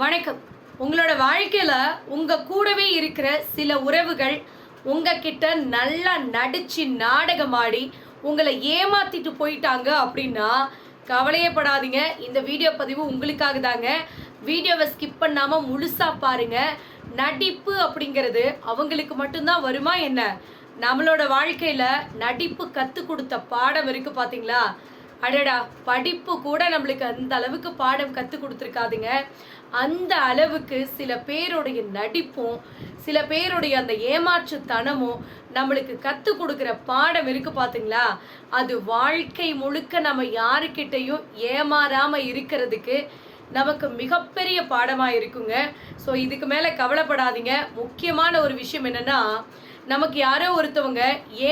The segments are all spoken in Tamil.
வணக்கம். உங்களோட வாழ்க்கையில் உங்கள் கூடவே இருக்கிற சில உறவுகள் உங்ககிட்ட நல்லா நடிச்சு நாடகமாடி உங்களை ஏமாத்திட்டு போயிட்டாங்க அப்படின்னா கவலையப்படாதீங்க. இந்த வீடியோ பதிவு உங்களுக்காக தாங்க. வீடியோவை ஸ்கிப் பண்ணாமல் முழுசாக பாருங்க. நடிப்பு அப்படிங்கிறது அவங்களுக்கு மட்டும்தான் வருமா என்ன? நம்மளோட வாழ்க்கையில் நடிப்பு கற்றுக் கொடுத்த பாடம் இருக்குது பார்த்தீங்களா அடடா படிப்பு கூட நம்மளுக்கு அந்த அளவுக்கு பாடம் கற்றுக் கொடுத்துருக்காதுங்க. அந்த அளவுக்கு சில பேருடைய நடிப்பும் சில பேருடைய அந்த ஏமாற்றுத்தனமும் நம்மளுக்கு கற்றுக் கொடுக்குற பாடம் இருக்கு பார்த்தீங்களா அது வாழ்க்கை முழுக்க நம்ம யாருக்கிட்டையும் ஏமாறாமல் இருக்கிறதுக்கு நமக்கு மிகப்பெரிய பாடமாக இருக்குங்க. ஸோ இதுக்கு மேலே கவலைப்படாதீங்க. முக்கியமான ஒரு விஷயம் என்னென்னா நமக்கு யாரோ ஒருத்தவங்க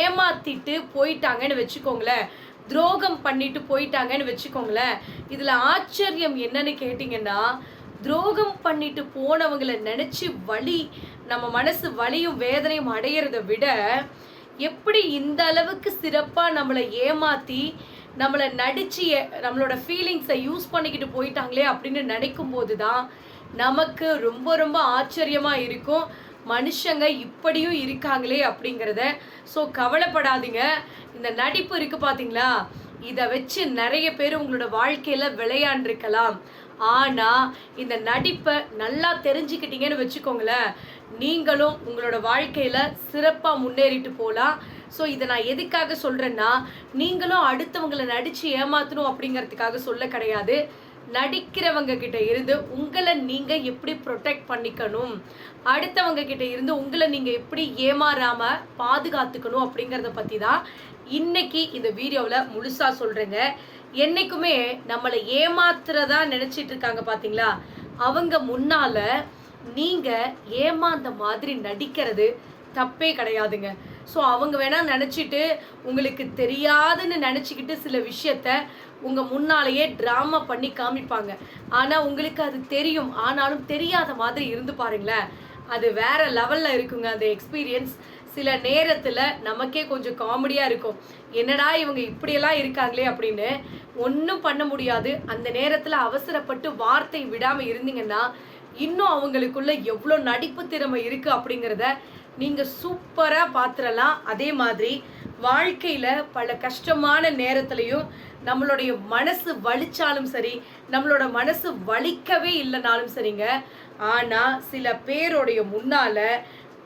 ஏமாத்திட்டு போயிட்டாங்கன்னு வச்சுக்கோங்களேன். துரோகம் பண்ணிட்டு போயிட்டாங்கன்னு வச்சுக்கோங்களேன். இதுல ஆச்சரியம் என்னன்னு கேட்டிங்கன்னா துரோகம் பண்ணிட்டு போனவங்களை நினைச்சு வலி நம்ம மனசு வலியும் வேதனையும் அடையிறத விட எப்படி இந்த அளவுக்கு சிறப்பா நம்மளை ஏமாத்தி நம்மளை நடிச்சு நம்மளோட ஃபீலிங்ஸை யூஸ் பண்ணிக்கிட்டு போயிட்டாங்களே அப்படின்னு நினைக்கும் போது தான் நமக்கு ரொம்ப ரொம்ப ஆச்சரியமா இருக்கும். மனுஷங்க இப்படியும் இருக்காங்களே அப்படிங்கிறத ஸோ கவலைப்படாதீங்க. இந்த நடிப்பு இருக்குது பார்த்தீங்களா இதை வச்சு நிறைய பேர் உங்களோட வாழ்க்கையில் விளையாண்டிருக்கலாம். ஆனால் இந்த நடிப்பை நல்லா தெரிஞ்சுக்கிட்டீங்கன்னு வச்சுக்கோங்களேன். நீங்களும் உங்களோட வாழ்க்கையில் சிறப்பாக முன்னேறிட்டு போகலாம் ஸோ இதை நான் எதுக்காக சொல்கிறேன்னா நீங்களும் அடுத்தவங்களை நடித்து ஏமாற்றணும் அப்படிங்கிறதுக்காக சொல்ல கிடையாது. நடிக்கிறவங்க கிட்ட இருந்து உங்களை நீங்க எப்படி ப்ரொடெக்ட் பண்ணிக்கணும்? அடுத்தவங்க கிட்ட இருந்து உங்களை நீங்க எப்படி ஏமாறாம பாதுகாத்துக்கணும் அப்படிங்கறத பத்தி தான் இன்னைக்கு இந்த வீடியோவில் முழுசா சொல்றேங்க. என்னைக்குமே நம்மளை ஏமாத்துறதா நினைச்சிட்டு இருக்காங்க பாத்தீங்களா? அவங்க முன்னால நீங்க ஏமாந்த மாதிரி நடிக்கிறது தப்பே கிடையாதுங்க. ஸோ அவங்க வேணால் நினச்சிட்டு உங்களுக்கு தெரியாதுன்னு நினச்சிக்கிட்டு சில விஷயத்த உங்கள் முன்னாலேயே ட்ராமா பண்ணி காமிப்பாங்க. ஆனால் உங்களுக்கு அது தெரியும். ஆனாலும் தெரியாத மாதிரி இருந்து பாருங்களேன். அது வேற லெவலில் இருக்குங்க அந்த எக்ஸ்பீரியன்ஸ் சில நேரத்தில் நமக்கே கொஞ்சம் காமெடியாக இருக்கும். என்னடா இவங்க இப்படியெல்லாம் இருக்காங்களே அப்படின்னு ஒன்றும் பண்ண முடியாது. அந்த நேரத்தில் அவசரப்பட்டு வார்த்தை விடாமல் இருந்தீங்கன்னா இன்னும் அவங்களுக்குள்ள எவ்வளோ நடிப்பு திறமை இருக்குது அப்படிங்கிறத நீங்கள் சூப்பராக பார்த்துடலாம் அதே மாதிரி வாழ்க்கையில் பல கஷ்டமான நேரத்துலையும் நம்மளுடைய மனசு வலிச்சாலும் சரி நம்மளோட மனசு வலிக்கவே இல்லைனாலும் சரிங்க. ஆனால் சில பேருடைய முன்னால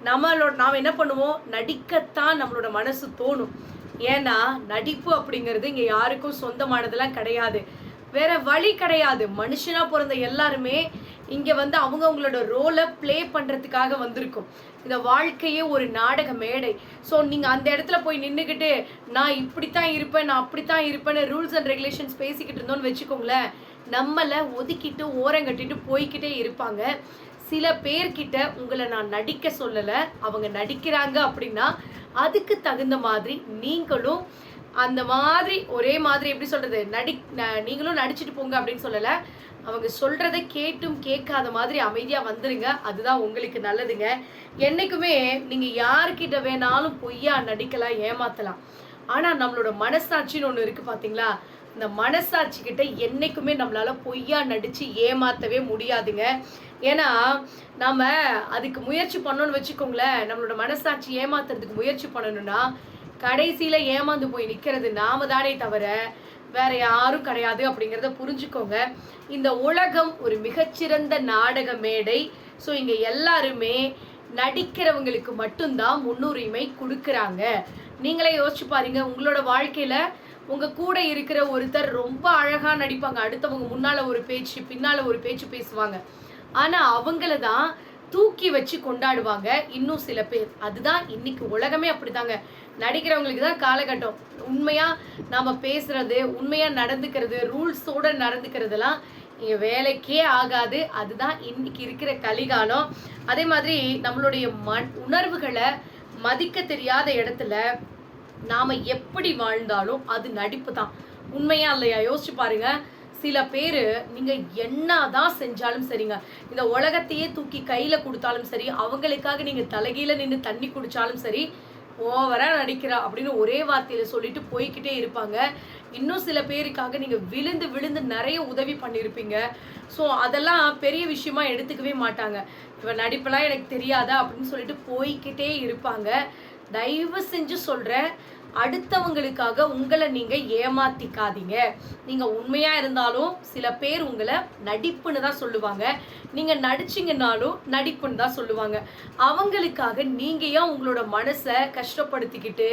நம்மளோட நாம் என்ன பண்ணுவோம்? நடிக்கத்தான் நம்மளோட மனசு தோணும். ஏன்னா நடிப்பு அப்படிங்கிறது இங்கே யாருக்கும் சொந்தமானதெல்லாம் கிடையாது. வேற வழி கிடையாது. மனுஷனாக பிறந்த எல்லாருமே இங்கே வந்து அவங்க அவங்களோட ரோலை ப்ளே பண்ணுறதுக்காக வந்திருக்கும். இந்த வாழ்க்கையே ஒரு நாடக மேடை. ஸோ நீங்கள் அந்த இடத்துல போய் நின்றுக்கிட்டு நான் இப்படித்தான் இருப்பேன் நான் அப்படித்தான் இருப்பேன்னு ரூல்ஸ் அண்ட் ரெகுலேஷன்ஸ் பேசிக்கிட்டு இருந்தோம்னு வச்சுக்கோங்களேன். நம்மளை ஒதுக்கிட்டு ஓரங்கட்டிட்டு போய்கிட்டே இருப்பாங்க. சில பேர்கிட்ட உங்களை நான் நடிக்க சொல்லலை அவங்க நடிக்கிறாங்க அப்படின்னா அதுக்கு தகுந்த மாதிரி நீங்களும் அந்த மாதிரி ஒரே மாதிரி எப்படி சொல்கிறது நடி நீங்களும் நடிச்சுட்டு போங்க அப்படின்னு சொல்லலை அவங்க சொல்கிறத கேட்டும் கேட்காத மாதிரி அமைதியா வந்துருங்க. அதுதான் உங்களுக்கு நல்லதுங்க. என்னைக்குமே நீங்க யார்கிட்ட வேணாலும் பொய்யா நடிக்கலாம் ஏமாத்தலாம். ஆனா நம்மளோட மனசாட்சின்னு ஒண்ணு இருக்கு பாத்தீங்களா? இந்த மனசாட்சி கிட்ட என்னைக்குமே நம்மளால பொய்யா நடிச்சு ஏமாத்தவே முடியாதுங்க. ஏன்னா நாம அதுக்கு முயற்சி பண்ணோம்னு வச்சுக்கோங்களேன். நம்மளோட மனசாட்சி ஏமாத்துறதுக்கு முயற்சி பண்ணணும்னா கடைசியில ஏமாந்து போய் நிக்கிறது நாம தானே தவிர வேற யாரும் கிடையாது அப்படிங்கிறத புரிஞ்சுக்கோங்க. இந்த உலகம் ஒரு மிகச்சிறந்த நாடக மேடை. ஸோ இங்கே எல்லாருமே நடிக்கிறவங்களுக்கு மட்டும்தான் முன்னுரிமை கொடுக்குறாங்க. நீங்களே யோசிச்சு பாருங்க உங்களோட வாழ்க்கையில உங்க கூட இருக்கிற ஒருத்தர் ரொம்ப அழகா நடிப்பாங்க. அடுத்தவங்க முன்னால ஒரு பேச்சு பின்னால ஒரு பேச்சு பேசுவாங்க. ஆனா அவங்கள தான் தூக்கி வச்சு கொண்டாடுவாங்க இன்னும் சில பேர். அதுதான் இன்னைக்கு உலகமே அப்படிதாங்க நடிக்கிறவங்களுக்கு தான் காலகட்டம். உண்மையா நாம பேசுறது உண்மையா நடந்துக்கிறது ரூல்ஸோட நடந்துக்கிறதுலாம் இங்க வேலைக்கே ஆகாது. அதுதான் இன்னைக்கு இருக்கிற கலிகாலம். அதே மாதிரி நம்மளுடைய மண் உணர்வுகளை மதிக்க தெரியாத இடத்துல நாம எப்படி வாழ்ந்தாலும் அது நடிப்பு தான் உண்மையா இல்லையா? யோசிச்சு பாருங்க. சில பேர் நீங்க என்னதான் செஞ்சாலும் சரிங்க. இந்த உலகத்தையே தூக்கி கையில கொடுத்தாலும் சரி அவங்களுக்காக நீங்க தலைகீழ நின்று தண்ணி குடித்தாலும் சரி ஓவராக நடிக்கிறா அப்படின்னு ஒரே வார்த்தையில் சொல்லிட்டு போய்கிட்டே இருப்பாங்க. இன்னும் சில பேருக்காக நீங்கள் விழுந்து விழுந்து நிறைய உதவி பண்ணியிருப்பீங்க ஸோ அதெல்லாம் பெரிய விஷயமா எடுத்துக்கவே மாட்டாங்க. இப்போ நடிப்பெல்லாம் எனக்கு தெரியாதா அப்படின்னு சொல்லிட்டு போய்க்கிட்டே இருப்பாங்க. தயவு செஞ்சு சொல்கிறேன் அடுத்தவங்களுக்காக உங்களை நீங்க ஏமாத்திக்காதீங்க. நீங்க உண்மையா இருந்தாலும் சில பேர் உங்களை நடிப்புன்னு தான் சொல்லுவாங்க. நீங்க நடிச்சிங்கன்னாலும் நடிப்புன்னு தான் சொல்லுவாங்க. அவங்களுக்காக நீங்க ஏன் உங்களோட மனசை கஷ்டப்படுத்திக்கிட்டு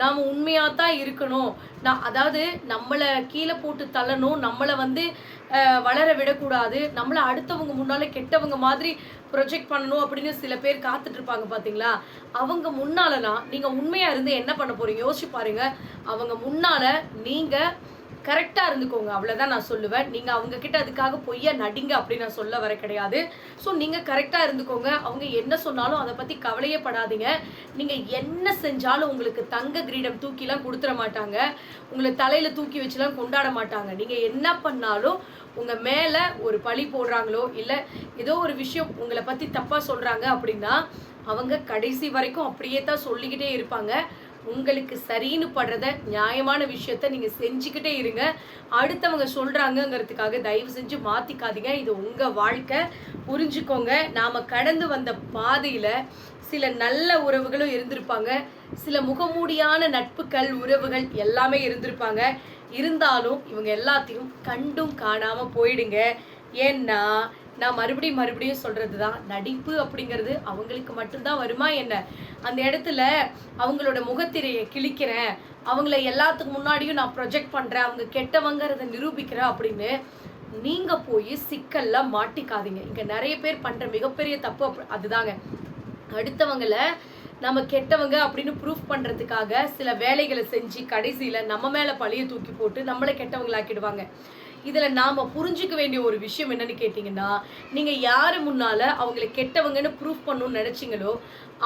நாம உண்மையா தான் இருக்கணும். நான் அதாவது நம்மளை கீழே போட்டு தள்ளணும். நம்மளை வந்து வளர விடக்கூடாது. நம்மளை அடுத்தவங்க முன்னால கெட்டவங்க மாதிரி ப்ரொஜெக்ட் பண்ணணும் அப்படின்னு சில பேர் காத்துட்டு இருப்பாங்க பாத்தீங்களா? அவங்க முன்னாலனா நீங்க உண்மையா இருந்து என்ன பண்ண போறீங்க? யோசிச்சு பாருங்க. அவங்க முன்னால நீங்க கரெக்டா இருந்துக்கோங்க. அவ்வளவுதான் நான் சொல்லுவேன். நீங்க அவங்க கிட்ட அதுக்காக பொய்யா நடிங்க அப்படின்னு நான் சொல்ல வர கிடையாது. ஸோ நீங்க கரெக்டா இருந்துக்கோங்க. அவங்க என்ன சொன்னாலும் அதை பத்தி கவலையே படாதீங்க. நீங்க என்ன செஞ்சாலும் உங்களுக்கு தங்க கிரீடம் தூக்கிலாம் கொடுத்துட மாட்டாங்க. உங்களை தலையில தூக்கி வச்சுலாம் கொண்டாட மாட்டாங்க. நீங்க என்ன பண்ணாலும் உங்க மேல ஒரு பழி போடுறாங்களோ இல்ல ஏதோ ஒரு விஷயம் உங்களை பத்தி தப்பா சொல்றாங்க அப்படின்னா அவங்க கடைசி வரைக்கும் அப்படியே தான் சொல்லிக்கிட்டே இருப்பாங்க. உங்களுக்கு சரின்னு படுறத நியாயமான விஷயத்த நீங்க செஞ்சுக்கிட்டே இருங்க. அடுத்தவங்க சொல்றாங்கங்கிறதுக்காக தயவு செஞ்சு மாத்திக்காதீங்க. இது உங்க வாழ்க்கை. புரிஞ்சுக்கோங்க. நாம கடந்து வந்த பாதையில சில நல்ல உறவுகளும் இருந்திருப்பாங்க. சில முகமூடியான நட்புகள் உறவுகள் எல்லாமே இருந்திருப்பாங்க. இருந்தாலும் இவங்க எல்லாத்தையும் கண்டும் காணாமல் போயிடுங்க. ஏன்னா நான் மறுபடியும் மறுபடியும் சொல்கிறது தான் நடிப்பு அப்படிங்கிறது அவங்களுக்கு மட்டும்தான் வருமா என்ன? அந்த இடத்துல அவங்களோட முகத்திரையை கிழிக்கிறேன். அவங்கள எல்லாத்துக்கு முன்னாடியும் நான் ப்ரொஜெக்ட் பண்ணுறேன் அவங்க கெட்டவங்கிறத நிரூபிக்கிறேன் அப்படின்னு நீங்க போய் சிக்கல்ல மாட்டிக்காதீங்க. இங்க நிறைய பேர் பண்ற மிகப்பெரிய தப்பு அதுதாங்க. அடுத்தவங்கள நம்ம கெட்டவங்க அப்படின்னு ப்ரூஃப் பண்ணுறதுக்காக சில வேலைகளை செஞ்சு கடைசியில் நம்ம மேலே பழிய தூக்கி போட்டு நம்மளை கெட்டவங்களாக்கிடுவாங்க. இதில் நாம் புரிஞ்சிக்க வேண்டிய ஒரு விஷயம் என்னன்னு கேட்டிங்கன்னா நீங்கள் யார் முன்னால அவங்கள கெட்டவங்கன்னு ப்ரூஃப் பண்ணணும்னு நினச்சிங்களோ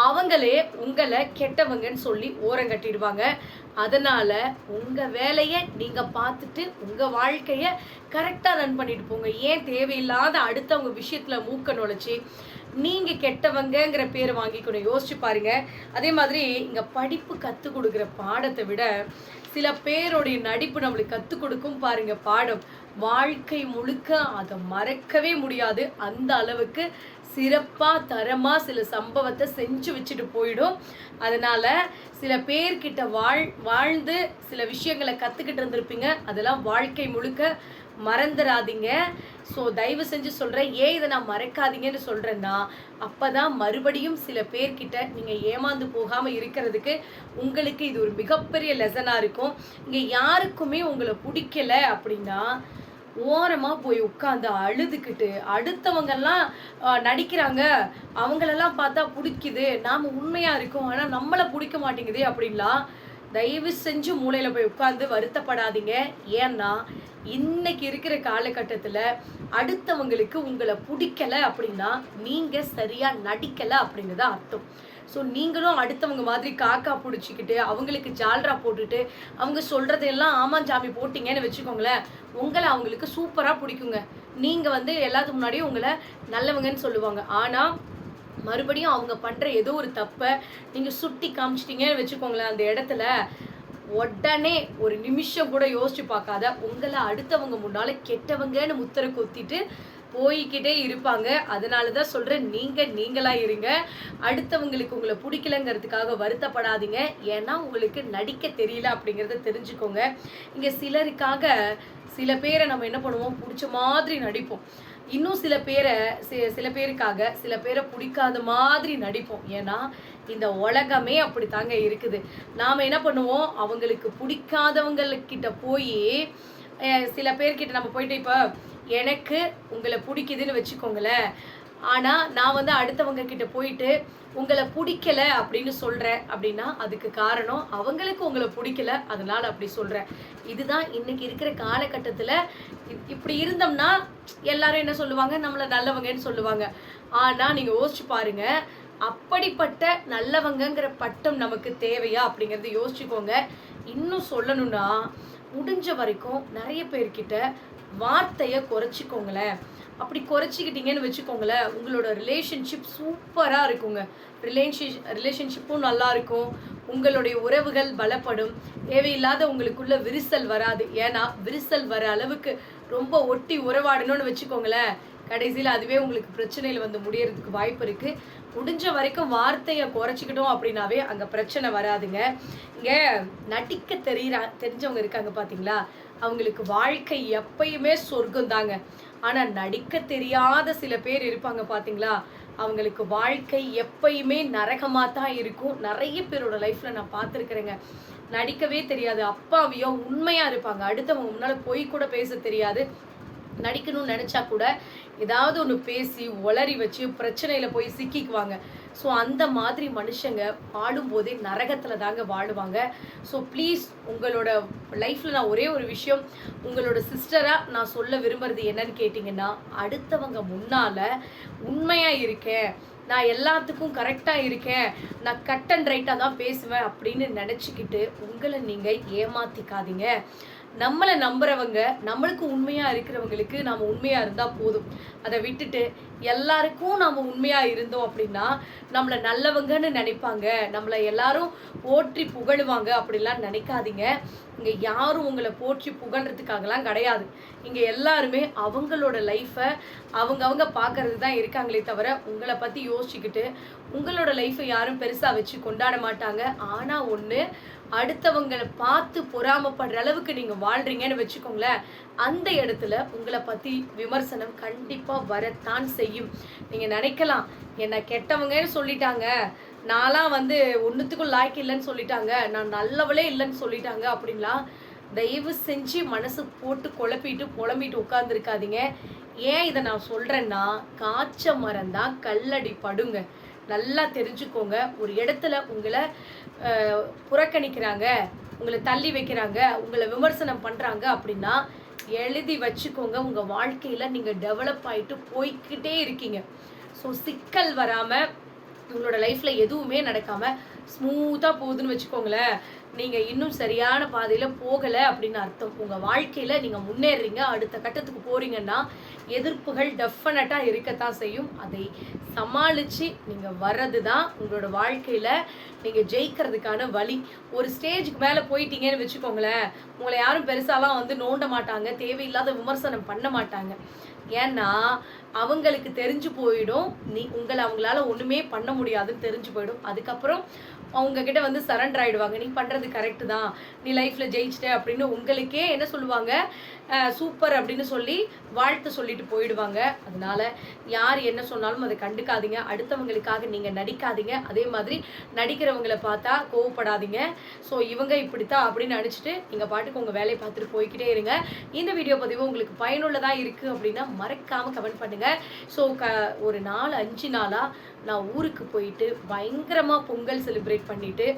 அவங்களே உங்களை கெட்டவங்கன்னு சொல்லி ஓரம் கட்டிடுவாங்க. அதனால உங்க வேலையை நீங்க பார்த்துட்டு உங்க வாழ்க்கைய கரெக்டா ரன் பண்ணிட்டு போங்க. ஏன் தேவையில்லாத அடுத்தவங்க விஷயத்துல மூக்க நுழைச்சி நீங்க கெட்டவங்கங்கிற பேரை வாங்கிக்கணும். யோசிச்சு பாருங்க. அதே மாதிரி இங்க படிப்பு கத்து கொடுக்குற பாடத்தை விட சில பேருடைய நடிப்பு நம்மளுக்கு கத்து கொடுக்கும் பாருங்க பாடம். வாழ்க்கை முழுக்க அதை மறக்கவே முடியாது. அந்த அளவுக்கு சிறப்பாக தரமாக சில சம்பவத்தை செஞ்சு வச்சுட்டு போயிடும். அதனால சில பேர்கிட்ட வாழ் வாழ்ந்து சில விஷயங்களை கற்றுக்கிட்டு இருந்திருப்பீங்க. அதெல்லாம் வாழ்க்கை முழுக்க மறந்துடாதீங்க ஸோ தயவு செஞ்சு சொல்கிறேன் ஏன் இதை நான் மறக்காதீங்கன்னு சொல்கிறேன்னா அப்போ தான் மறுபடியும் சில பேர்கிட்ட நீங்கள் ஏமாந்து போகாமல் இருக்கிறதுக்கு உங்களுக்கு இது ஒரு மிகப்பெரிய லெசனாக இருக்கும். இங்கே யாருக்குமே உங்களை பிடிக்கல அப்படின்னா ஓரமாக போய் உட்காந்து அழுதுகிட்டு அடுத்தவங்கெல்லாம் நடிக்கிறாங்க. அவங்களெல்லாம் பார்த்தா பிடிக்குது. நாம் உண்மையாக இருக்கோம். ஆனால் நம்மளை பிடிக்க மாட்டேங்குது அப்படின்லாம் தயவு செஞ்சு மூலையில போய் உட்காந்து வருத்தப்படாதீங்க. ஏன்னா இன்னைக்கு இருக்கிற காலகட்டத்துல அடுத்தவங்களுக்கு உங்களை பிடிக்கல அப்படின்னா நீங்க சரியா நடிக்கல அப்படிங்கிறது அர்த்தம். ஸோ நீங்களும் அடுத்தவங்க மாதிரி காக்கா பிடிச்சிக்கிட்டு அவங்களுக்கு ஜால்ரா போட்டுட்டு அவங்க சொல்கிறதெல்லாம் ஆமாம் ஜாமி போட்டிங்கன்னு வச்சுக்கோங்களேன். உங்களை அவங்களுக்கு சூப்பராக பிடிக்குங்க. நீங்கள் வந்து எல்லாத்துக்கு முன்னாடியும் உங்களை நல்லவங்கன்னு சொல்லுவாங்க. ஆனால் மறுபடியும் அவங்க பண்ணுற ஏதோ ஒரு தப்பை நீங்கள் சுட்டி காமிச்சிட்டிங்கன்னு வச்சுக்கோங்களேன் அந்த இடத்துல உடனே ஒரு நிமிஷம் கூட யோசிச்சு பார்க்காத உங்களை அடுத்தவங்க முன்னால கெட்டவங்கன்னு முத்திரை கொத்திட்டு போய்க்கிட்டே இருப்பாங்க. அதனால தான் சொல்கிறேன் நீங்கள் நீங்களாக இருங்க. அடுத்தவங்களுக்கு உங்களை பிடிக்கலங்கிறதுக்காக வருத்தப்படாதீங்க. ஏன்னா உங்களுக்கு நடிக்க தெரியல அப்படிங்கிறத தெரிஞ்சுக்கோங்க. இங்கே சிலருக்காக சில பேரை நம்ம என்ன பண்ணுவோம்? பிடிச்ச மாதிரி நடிப்போம். இன்னும் சில பேரை சி- சில பேருக்காக சில பேரை பிடிக்காத மாதிரி நடிப்போம். ஏன்னா இந்த உலகமே அப்படி தாங்க இருக்குது. நாம் என்ன பண்ணுவோம்? அவங்களுக்கு பிடிக்காதவங்கக்கிட்ட போய் சில பேர்கிட்ட நம்ம போயிட்டு இப்போ எனக்கு உங்களை பிடிக்குதுன்னு வச்சுக்கோங்களேன். ஆனால் நான் வந்து அடுத்தவங்க கிட்ட போயிட்டு உங்களை பிடிக்கல அப்படின்னு சொல்கிறேன் அப்படின்னா அதுக்கு காரணம் அவங்களுக்கு உங்களை பிடிக்கல அதனால் அப்படி சொல்கிறேன் இதுதான் இன்னைக்கு இருக்கிற காலகட்டத்தில் இப்படி இருந்தோம்னா எல்லாரும் என்ன சொல்லுவாங்க? நம்மளை நல்லவங்கன்னு சொல்லுவாங்க. ஆனால் நீங்கள் யோசிச்சு பாருங்கள் அப்படிப்பட்ட நல்லவங்கங்கிற பட்டம் நமக்கு தேவையா அப்படிங்கிறத யோசிச்சுக்கோங்க. இன்னும் சொல்லணும்னா முடிஞ்ச வரைக்கும் நிறைய பேர்கிட்ட வார்த்தையை குறைச்சிக்கோங்களேன். அப்படி குறைச்சிக்கிட்டீங்கன்னு வச்சுக்கோங்களேன் உங்களோட ரிலேஷன்ஷிப் சூப்பராக இருக்குங்க. ரிலேஷன் ரிலேஷன்ஷிப்பும் நல்லா இருக்கும். உங்களுடைய உறவுகள் பலப்படும். தேவையில்லாத உங்களுக்குள்ள விரிசல் வராது. ஏன்னா விரிசல் வர அளவுக்கு ரொம்ப ஒட்டி உறவாடணும்னு வச்சுக்கோங்களேன். கடைசியில் அதுவே உங்களுக்கு பிரச்சனையில் வந்து முடியறதுக்கு வாய்ப்பு இருக்குது முடிஞ்ச வரைக்கும் வார்த்தையை குறைச்சிக்கிட்டோம் அப்படின்னாவே அங்கே பிரச்சனை வராதுங்க. இங்கே நடிக்க தெரியுற தெரிஞ்சவங்க இருக்காங்க பார்த்தீங்களா அவங்களுக்கு வாழ்க்கை எப்பயுமே சொர்க்கம் தாங்க ஆனால் நடிக்க தெரியாத சில பேர் இருப்பாங்க பார்த்தீங்களா அவங்களுக்கு வாழ்க்கை எப்பயுமே நரகமாக தான் இருக்கும். நிறைய பேரோட லைஃப்பில் நான் பார்த்துருக்குறேங்க நடிக்கவே தெரியாது. அப்பாவியோ உண்மையாக இருப்பாங்க. அடுத்தவங்க முன்னால் போய் கூட பேச தெரியாது. நடிக்கணும்னு நினச்சா கூட ஏதாவது ஒன்று பேசி உளறி வச்சு பிரச்சனையில் போய் சிக்கிக்குவாங்க. ஸோ அந்த மாதிரி மனுஷங்க பாடும்போதே நரகத்தில் தாங்க வாழுவாங்க. ஸோ ப்ளீஸ் உங்களோட லைஃப்பில் நான் ஒரே ஒரு விஷயம். உங்களோட சிஸ்டராக நான் சொல்ல விரும்புறது என்னன்னு கேட்டிங்கன்னா அடுத்தவங்க முன்னால் உண்மையாக இருக்கேன். நான் எல்லாத்துக்கும் கரெக்டாக இருக்கேன். நான் கட் அண்ட் ரைட்டாக தான் பேசுவேன் அப்படின்னு நினச்சிக்கிட்டு உங்களை நீங்கள் ஏமாற்றிக்காதீங்க நம்மளை நம்புறவங்க நம்மளுக்கு உண்மையாக இருக்கிறவங்களுக்கு நாம் உண்மையாக இருந்தால் போதும். அதை விட்டுட்டு எல்லாருக்கும் நாம் உண்மையாக இருந்தோம் அப்படின்னா நம்மளை நல்லவங்கன்னு நினைப்பாங்க. நம்மளை எல்லாரும் போற்றி புகழுவாங்க அப்படிலாம் நினைக்காதீங்க. இங்கே யாரும் உங்களை போற்றி புகழ்றதுக்காகலாம் கிடையாது. இங்கே எல்லாருமே அவங்களோட லைஃப்பை அவங்க பார்க்கறது தான் இருக்காங்களே தவிர உங்களை பற்றி யோசிச்சுக்கிட்டு உங்களோட லைஃப்பை யாரும் பெருசாக வச்சு கொண்டாட மாட்டாங்க. ஆனால் ஒன்று அடுத்தவங்களை பார்த்து பொறாமப்படுற அளவுக்கு நீங்கள் வாழ்றீங்கன்னு வச்சுக்கோங்களேன் அந்த இடத்துல உங்களை பற்றி விமர்சனம் கண்டிப்பாக வரத்தான் செய்யும். நீங்கள் நினைக்கலாம் என்னை கெட்டவங்கன்னு சொல்லிட்டாங்க நான்லாம் வந்து ஒன்றுத்துக்கும் லாய்க்கு இல்லைன்னு சொல்லிட்டாங்க நான் நல்லவளே இல்லைன்னு சொல்லிட்டாங்க அப்படின்லாம் தயவு செஞ்சு மனசு போட்டு குழப்பிட்டு புலம்பிட்டு உட்காந்துருக்காதீங்க ஏன் இதை நான் சொல்கிறேன்னா காய்ச்ச மரம் தான் கல்லடி படுங்க. நல்லா தெரிஞ்சுக்கோங்க. ஒரு இடத்துல உங்களை புறக்கணிக்கிறாங்க உங்களை தள்ளி வைக்கிறாங்க உங்களை விமர்சனம் பண்ணுறாங்க அப்படின்னா எழுதி வச்சுக்கோங்க. உங்கள் வாழ்க்கையில் நீங்கள் டெவலப் ஆகிட்டு போய்கிட்டே இருக்கீங்க. ஸோ சிக்கல் வராமல் உங்களோட லைஃப்பில் எதுவுமே நடக்காமல் ஸ்மூத்தாக போகுதுன்னு வச்சுக்கோங்களேன். நீங்கள் இன்னும் சரியான பாதையில் போகலை அப்படின்னு அர்த்தம். உங்கள் வாழ்க்கையில் நீங்கள் முன்னேறீங்க. அடுத்த கட்டத்துக்கு போகிறீங்கன்னா எதிர்ப்புகள் டெஃபினட்டாக இருக்கத்தான் செய்யும். அதை சமாளித்து நீங்கள் வர்றது தான் உங்களோட வாழ்க்கையில் நீங்கள் ஜெயிக்கிறதுக்கான வழி. ஒரு ஸ்டேஜுக்கு மேலே போயிட்டீங்கன்னு வச்சுக்கோங்களேன் உங்களை யாரும் பெருசாலாம் வந்து நோண்ட மாட்டாங்க தேவையில்லாத விமர்சனம் பண்ண மாட்டாங்க. ஏன்னா அவங்களுக்கு தெரிஞ்சு போயிடும். நீ உங்களை அவங்களால ஒன்றுமே பண்ண முடியாதுன்னு தெரிஞ்சு போயிடும். அதுக்கப்புறம் அவங்க கிட்ட வந்து சரண்டர் ஆகிடுவாங்க நீ பண்ணுறது கரெக்டு தான். நீ லைஃப்பில் ஜெயிச்சிட்ட அப்படின்னு உங்களுக்கே என்ன சொல்லுவாங்க? சூப்பர் அப்படின்னு சொல்லி வாழ்த்து சொல்லிட்டு போயிடுவாங்க. அதனால யார் என்ன சொன்னாலும் அதை கண்டுக்காதீங்க. அடுத்தவங்களுக்காக நீங்கள் நடிக்காதீங்க. அதே மாதிரி நடிக்கிறவங்களை பார்த்தா கோவப்படாதீங்க. ஸோ இவங்க இப்படித்தான் அப்படின்னு நினச்சிட்டு நீங்கள் பாட்டுக்கு உங்கள் வேலையை பார்த்துட்டு போய்கிட்டே இருங்க. இந்த வீடியோ பதிவு உங்களுக்கு பயனுள்ளதாக இருக்குது அப்படின்னா மறக்காமல் கமெண்ட் பண்ணுங்கள் ஸோ க ஒரு நாலு அஞ்சு நாளாக நான் ஊருக்கு போயிட்டு பயங்கரமாக பொங்கல் செலிப்ரேட் பண்ணிவிட்டு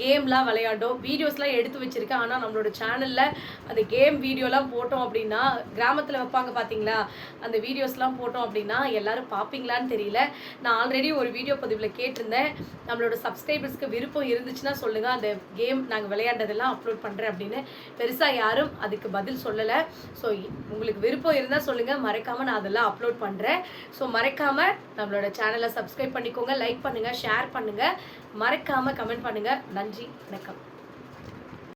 கேம்லாம் விளையாண்டோம். வீடியோஸ்லாம் எடுத்து வச்சுருக்கேன். ஆனால் நம்மளோட சேனலில் அந்த கேம் வீடியோலாம் போட்டோம் அப்படின்னா கிராமத்தில் வைப்பாங்க பார்த்தீங்களா அந்த வீடியோஸ்லாம் போட்டோம் அப்படின்னா எல்லோரும் பார்ப்பீங்களான்னு தெரியல. நான் ஆல்ரெடி ஒரு வீடியோ பதிவில் கேட்டிருந்தேன். நம்மளோட சப்ஸ்கிரைபர்ஸ்க்கு விருப்பம் இருந்துச்சுன்னா சொல்லுங்கள் அந்த கேம் நாங்கள் விளையாண்டதெல்லாம் அப்லோட் பண்ணுறேன் அப்படின்னு. பெருசாக யாரும் அதுக்கு பதில் சொல்லலை. ஸோ உங்களுக்கு விருப்பம் இருந்தால் சொல்லுங்கள் மறக்காமல் நான் அதெல்லாம் அப்லோட் பண்ணுறேன் ஸோ மறக்காமல் நம்மளோட சேனலை சப்ஸ்கிரைப் பண்ணிக்கோங்க. லைக் பண்ணுங்கள் ஷேர் பண்ணுங்கள் மறக்காமல் கமெண்ட் பண்ணுங்கள் நன்றி வணக்கம்